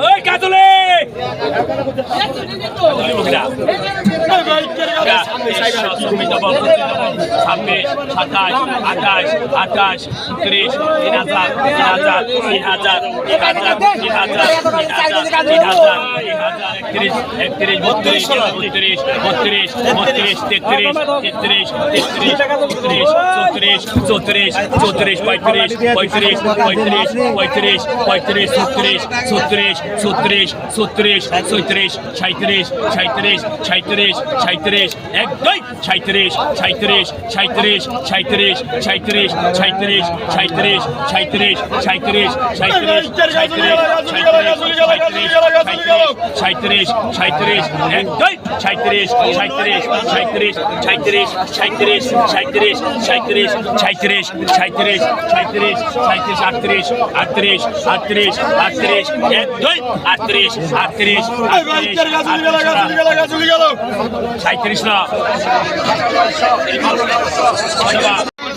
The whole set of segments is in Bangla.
Oi, Cadulê! Oi, Cadulê! কাজলে ছাব্বিশ সাতাশ, আঠাশ আঠাশ উনত্রিশ তিন হাজার তিন হাজার তিন হাজার তিন হাজার তিন হাজার তিন হাজার তিন হাজার তিন হাজার, একত্রিশ একত্রিশ, বত্রিশ বত্রিশ বত্রিশ বত্রিশ, তেত্রিশ তেত্রিশ তেত্রিশ, চৌত্রিশ চৌত্রিশ চৌত্রিশ চৌত্রিশ, পঁয়ত্রিশ পঁয়ত্রিশ পঁয়ত্রিশ পঁয়ত্রিশ পঁয়ত্রিশ ছত্রিশ ছত্রিশ ছত্রিশ ছত্রিশ ছত্রিশ সাঁত্রিশ সাঁত্রিশ সাঁত্রিশ সাঁত্রিশ এক দুই সাঁত্রিশ সাঁত্রিশ সাঁত্রিশ সাঁত্রিশ সাঁত্রিশ সাঁত্রিশ সাঁত্রিশ সাঁত্রিশ সাঁত্রিশ সাঁত্রিশ সাঁত্রিশ সাঁত্রিশ সাঁত্রিশ এক দুই সাঁত্রিশ সাঁত্রিশ সাঁত্রিশ সাঁত্রিশ সাঁত্রিশ সাঁত্রিশ সাঁত্রিশ সাঁত্রিশ সাঁত্রিশ সাঁত্রিশ সাঁত্রিশ আটত্রিশ আটত্রিশ আটত্রিশ আটত্রিশ এক দুই আটত্রিশ আটত্রিশ আটত্রিশ সাঁত্রিশ ইসলাম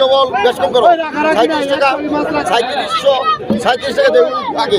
ডবল বেশ কম করো সাঁত্রিশ টাকা সাঁত্রিশশো সাঁত্রিশ টাকা দেবো আগে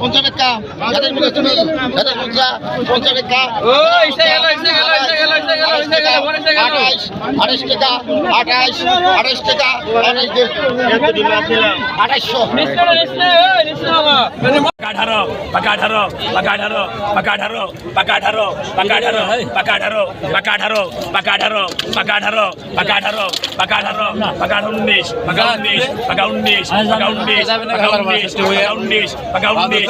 পঞ্চাশ টাকা তুমি সাতাশ পঞ্চাশ টাকা আঠাইশ আঠাইশ টাকা আঠাইশ আঠাইশ টাকা আঠাইশ আঠাইশশো পাকাঠারো পাকা উনিশ পাকা উনিশ পাকা উনিশ পাকা উনিশ পাকা উনিশ পাকা উনিশ পাকা উনিশ পাকা উনিশ পাকা উনিশ পাকা উনিশ পাকা উনিশ পাকা উনিশ পাকা উনিশ পাকা উনিশ পাকা উনিশ পাকা উনিশ পাকা উনিশ পাকা উনিশ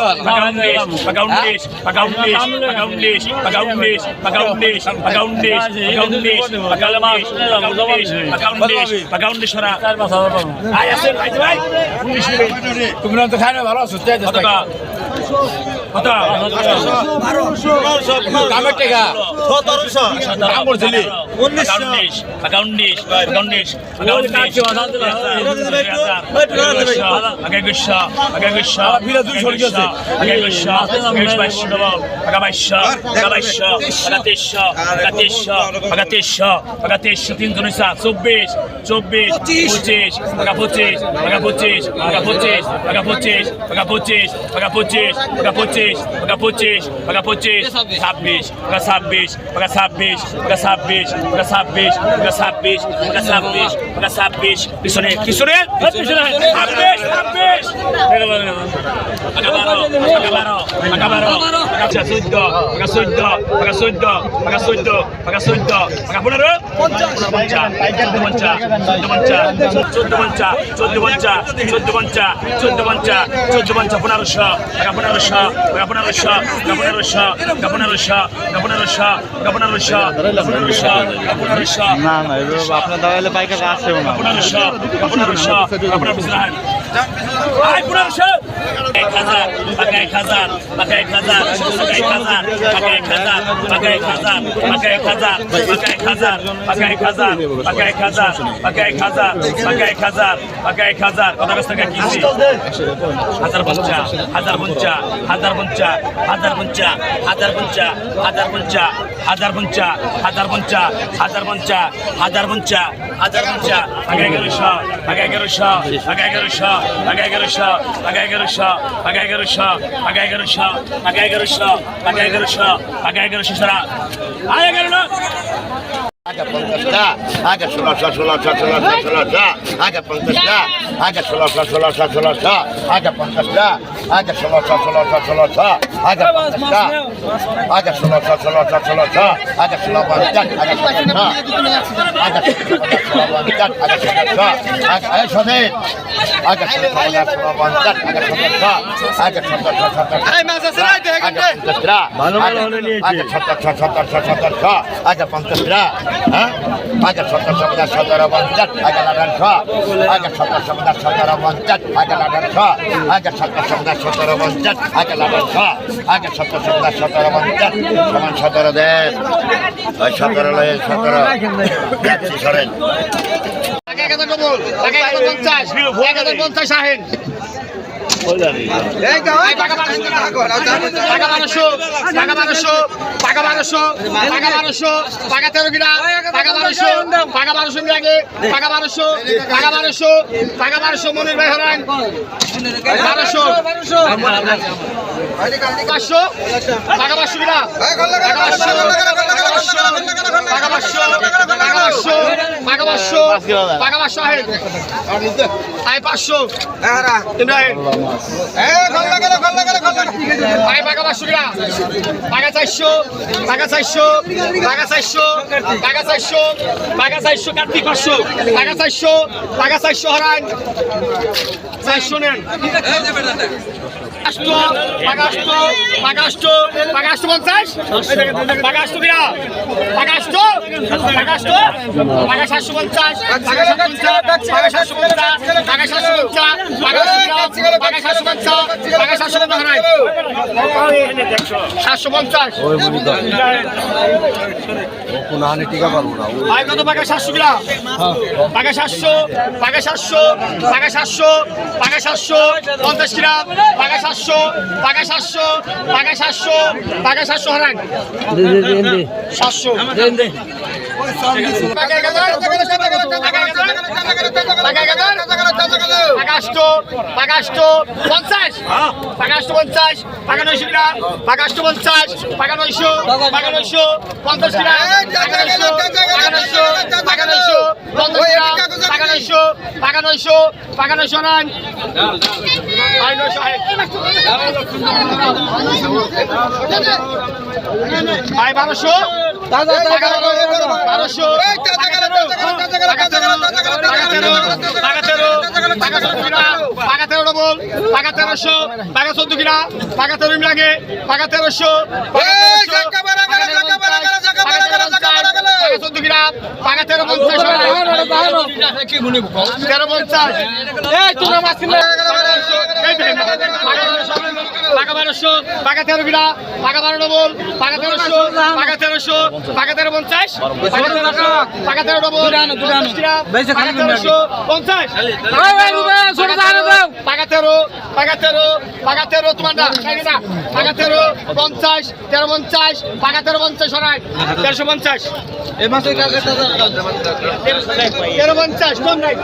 পাকা উনিশ সরা আয় আসেন ভাই ভাই উনিশ তোমরা তো খাই না ভালো আছো তাই কত কত কামের টাকা দাম করছিলি চব্বিশ চব্বিশ পঁচিশ। পঁচিশ পঁচিশ পঁচিশ পঁচিশ পঁচিশ পঁচিশ ওটা পঁচিশ ওটা পঁচিশ ওটা পঁচিশ, ছাব্বিশ ওটা ছাব্বিশ ওটা ছাব্বিশ ওটা ছাব্বিশ ওটা ছাব্বিশ ওটা ছাব্বিশ ওটা ছাব্বিশ ওটা ছাব্বিশ, পিছনে পিছনে ছাব্বিশ ছাব্বিশ। আচ্ছা, চোদ্দ ওটা চোদ্দ ওটা চোদ্দ ওটা চোদ্দ ওটা চোদ্দ ওটা পনেরো চোদ্দ পঞ্চা চোদ্দ পঞ্চা চোদ্দ পঞ্চা চোদ্দ পঞ্চা চোদ্দ পঞ্চা চোদ্দ পঞ্চা চোদ্দ পঞ্চা পনেরোশো Governor Shah, Governor Shah, Governor Shah, Governor Shah, Governor Shah, Governor Shah, Governor Shah, Governor Shah. না না এগুলো আপনার দাঁড়ালে বাইকে আসছে না Governor Shah, Governor Shah, Governor Shah. আই পুরা শা এক হাজার টাকা এক হাজার টাকা এক হাজার টাকা এক হাজার টাকা এক হাজার টাকা এক হাজার টাকা এক হাজার টাকা এক হাজার টাকা এক হাজার টাকা এক হাজার টাকা এক হাজার টাকা এক হাজার কত টাকা কিনছি হাজার পঞ্চা হাজার পঞ্চা হাজার পঞ্চা হাজার পঞ্চা হাজার পঞ্চা হাজার পঞ্চা হাজার পঞ্চা হাজার পঞ্চা হাজার পঞ্চা পঞ্চা টাকা এগারোশো টাকা এগারোশো টাকা এগারোশো টাকা এগারোশো টাকা এগারোশো আগা এগারোশো আগা এগারোশো আগা এগারোশো আগা এগারোশো আগা এগারোশো সারা আয় এগারো না আগে পঞ্চাশটা আগে ষোলোশো ষোলোশো ষোলোশো ষোলোশো আগে পঞ্চাশটা আগে ষোলোশো ষোলোশো ষোলোশো আগে পঞ্চাশটা আগে ষোলোশো ষোলোশো ষোলোশো আগে ষোলোশো ষোলোশো ষোলোশো আগে পঞ্চাশ আগে আগে আগে আগে আগে আগে আগে আগে। আগে হ্যাঁ সাতাশ সতেরো পঞ্চাশ, আগে লাভের ছ আগে সত্তর সাতাশ সতেরো পঞ্চাশ, সমান সতেরো দেশ ওই সতেরো লয়ে সতেরো। যাচ্ছি, সরেন। মনির ভাই হরান বারোশো পাঁচশো টাকা পাঁচশো টাকা পাঁচশো টাকা পাঁচশো। পাঁচশো টাকা পাঁচশো টাকা পাঁচশো আহেন আয় পাঁচশো। ইব্রাহিম আয়। টাকা পাঁচশো কিনা। টাকা চারশো টাকা চারশো টাকা চারশো টাকা চারশো টাকা চারশো কার্তিক পাঁচশো। টাকা চারশো টাকা চারশো হরান। চারশো নেন। পাঁচশো পাঁচশো পাঁচশো পাঁচশো পঞ্চাশ পাঁচশো কিনা পাঁচশো পাঁচশো পাঁচ সাতশো পঞ্চাশ পাঁচ সাতশো পঞ্চাশ পাঁচ সাতশো পঞ্চাশ পাঁচ সাতশো পঞ্চাশ পাঁচ সাতশো পঞ্চাশ সাতশো পঞ্চাশ আয় কত সাতশো কিনা পাকা সাতশো পাকা সাতশো পাকা সাতশো পাকা সাতশো পঞ্চাশ কিনা পাকা সাতশো টাকা সাতশো টাকা সাতশো টাকা সাতশো হারান। সাতশো। পঞ্চাশ পাকাশো পঞ্চাশ পাকা নয়শো কিনা পাকাশো পঞ্চাশ পাকা নয়শো পাকা নয়শো পঞ্চাশ কিনা পাকা নয়শো পাকা নয়শো বারোশো পাকা তেরোশো পাকা চোদ্দ কিনা পাকা তেরো লাগে পাকা তেরোশো বিরা পাকা তেরো পঞ্চাশ তেরো পঞ্চাশ এই তোরা মাছ পাকা বারোশো পাকা তেরো বিরা পাকা বারো ডবল পাকা তেরোশো পাকা তেরোশো পাকা তেরো পঞ্চাশ পাকা তেরো ডবল পাকা তেরোশো পঞ্চাশ পাকা তেরো টাকা তেরো তেরো তোমার না তেরো পঞ্চাশ তেরো পঞ্চাশ তেরো পঞ্চাশ সরাই তেরোশো পঞ্চাশ। তেরো পঞ্চাশ কম নাই।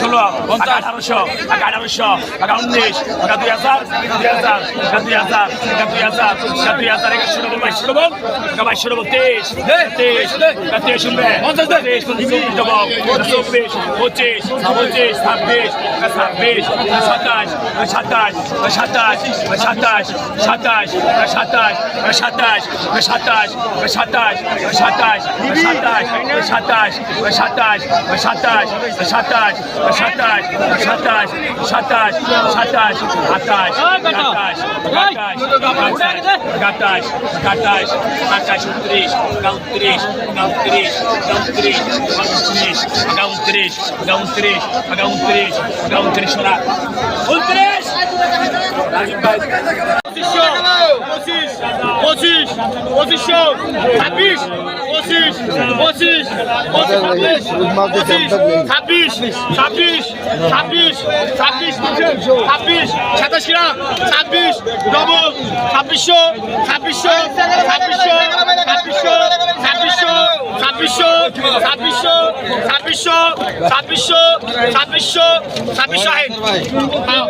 ষোলো টাকা আঠারোশো টাকা আঠারোশো টাকা উনিশ টাকা দুই হাজার দুই হাজার টাকা দুই হাজার টাকা দুই হাজার টাকা দুই হাজার এগারোশো ডবল বাইশশো ডবল টাকা বাইশশো ডবল তেইশ তেইশ টাকা তেইশ শুনবে তেইশ পঁচিশ ডবল চব্বিশ পঁচিশ পঁচিশ ছাব্বিশ ছাব্বিশ সাতাশ সাতাশ সাতাশ সাতাশ সাতাশ সাতাশ সাতাশ সাতাশ সাতাশ সাতাশ সাতাশ সাতাশ সাতাশ সাতাশ সাতাশ সাতাশ সাতাশ সাতাশ সাতাশ আঠাশ আঠাশ আঠাশ আঠাশ আঠাশ আঠাশ উনত্রিশ উনত্রিশ উনত্রিশ উনত্রিশ উনত্রিশ উনত্রিশ উনত্রিশ উনত্রিশ উনত্রিশ সোনা উনত্রিশ পঁচিশ পঁচিশ পঁচিশশো ছাব্বিশ পঁচিশ পঁচিশ পঁচিশ ছাব্বিশ ছাব্বিশ ছাব্বিশ ছাব্বিশ ছাব্বিশ সাতাশ কিনা ছাব্বিশ ডবল ছাব্বিশশো ছাব্বিশশো ছাব্বিশশো ছাব্বিশশো ছাব্বিশশো ছাব্বিশশো ছাব্বিশশো